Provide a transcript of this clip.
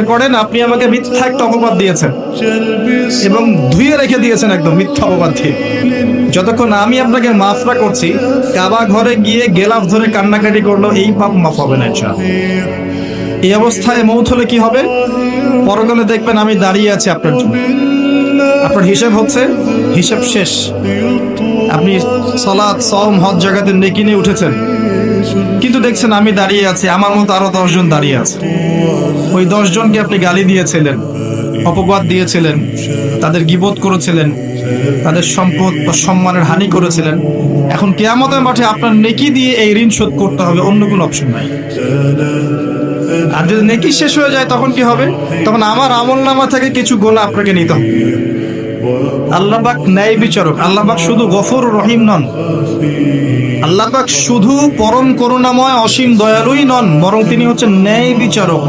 মনে করেন আপনি আমাকে মিথ্যা একটা অপবাদ দিয়েছেন। এবং ধুয়ে রেখে দিয়েছেন একদম মিথ্যা অপবাদ দিয়ে। যতক্ষণ আমি আপনাকে মাফরা করছি, কাবা ঘরে গিয়ে গেলাফ ধরে কান্নাকাটি করল, এই পাপ মাফ হবে না। এই অবস্থায় মৌত হলে কি হবে? পরকালে দেখবেন আমি দাঁড়িয়ে আছি আপনার জন্য। আপনার হিসেব হচ্ছে, হিসেব শেষ। আপনি সলাৎ সম হজ জায়গাতে নেকি নিয়ে উঠেছেন। কিন্তু দেখছেন, আমি দাঁড়িয়ে আছি, আমার মতো আরও দশজন দাঁড়িয়ে আছে। ওই দশজনকে আপনি গালি দিয়েছিলেন, অপবাদ দিয়েছিলেন, তাদের গিবোধ করেছিলেন, তাদের সম্পদ বা সম্মানের হানি করেছিলেন। এখন কেয়ামতের মাঠে আপনার নেকি দিয়ে এই ঋণ শোধ করতে হবে, অন্য কোনো অপশন নাই। আর যদি নেকি শেষ হয়ে যায়, তখন কি হবে? তখন আমার আমল নামা থেকে কিছু গোলা আপনাকে নিতে হবে। আল্লাহবাক ন্যায় বিচারক, আল্লাহবাক শুধু গফর রহিম নন। আল্লাহবাক শুধু পরম করুণাময়, অসীম দয়ালুই নন, বরং তিনি হচ্ছেন ন্যায় বিচারক